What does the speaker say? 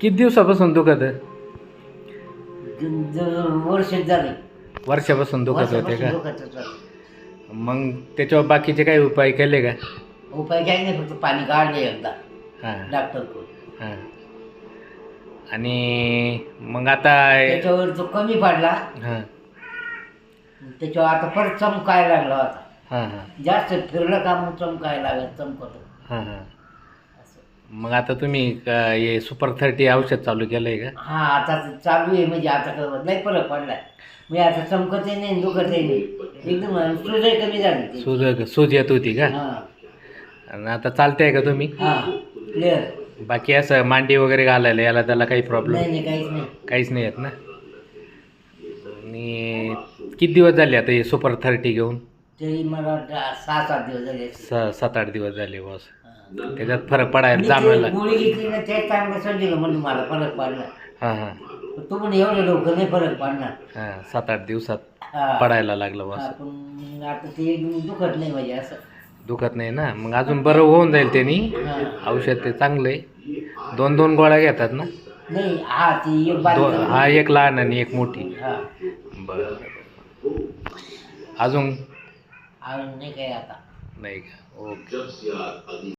किती दिवसापासून दुखत आहे? ज- ज- वर्ष झाले. वर्षापासून दुखत होते वर्षापासून का? होतं. मग त्याच्यावर बाकीचे काही उपाय केले का? उपाय काही नाही फक्त पाणी काढले एकदा. हां. हां. आणि मग आता त्याच्यावर तो कमी पडला हां. त्याच्यावर आता परत चमकायला लागला होता. हां हां. जास्त फिरलं का मग चमकायला लागलं चमकत. हां हां. मग आता तुम्ही का- हे सुपर थर्टी औषध चालू केलं आहे का? हा आता चालू आहे म्हणजे आता लय फरक पडलाय. मी आता चमकतही नाही दुखतही नाही. एकदम सुजय कमी झाली ती. सूज सूज येत होती का? हा. आणि आता चालते का तुम्ही? हा क्लिअर बाकी असं मांडी वगैरे घालायला याला त्याला काही प्रॉब्लेम नाही काहीच नाही. काहीच नाही येत ना? आणि किती दिवस झाले आता हे सुपर थर्टी घेऊन? तरी मला वाटतं सहा सात दिवस झाले. असतील. स सात आठ दिवस झाले बॉस. त्याच्यात फरक पडायला मी जाणवायला गोळी घेतली ना ते चांगलं समजेल म्हणून मला फरक पडला. हां हां. तू पण एवढं लवकर नाही फरक पडणार. हां सात आठ दिवसात हा. पडायला लागलं बॉस. हा, पण आता ते दुखत नाही म्हणजे असं. दुखत नाही ना? मग अजून बरं होऊन जाईल त्यांनी. हा. औषध ते चांगलं आहे. दोन दोन गोळ्या घेतात ना? नाही हा ती एक दो बारीक हा एक लहान आणि एक मोठी. हा. बरं. अजून? अजून नाही काय आता. नाही का? ओके.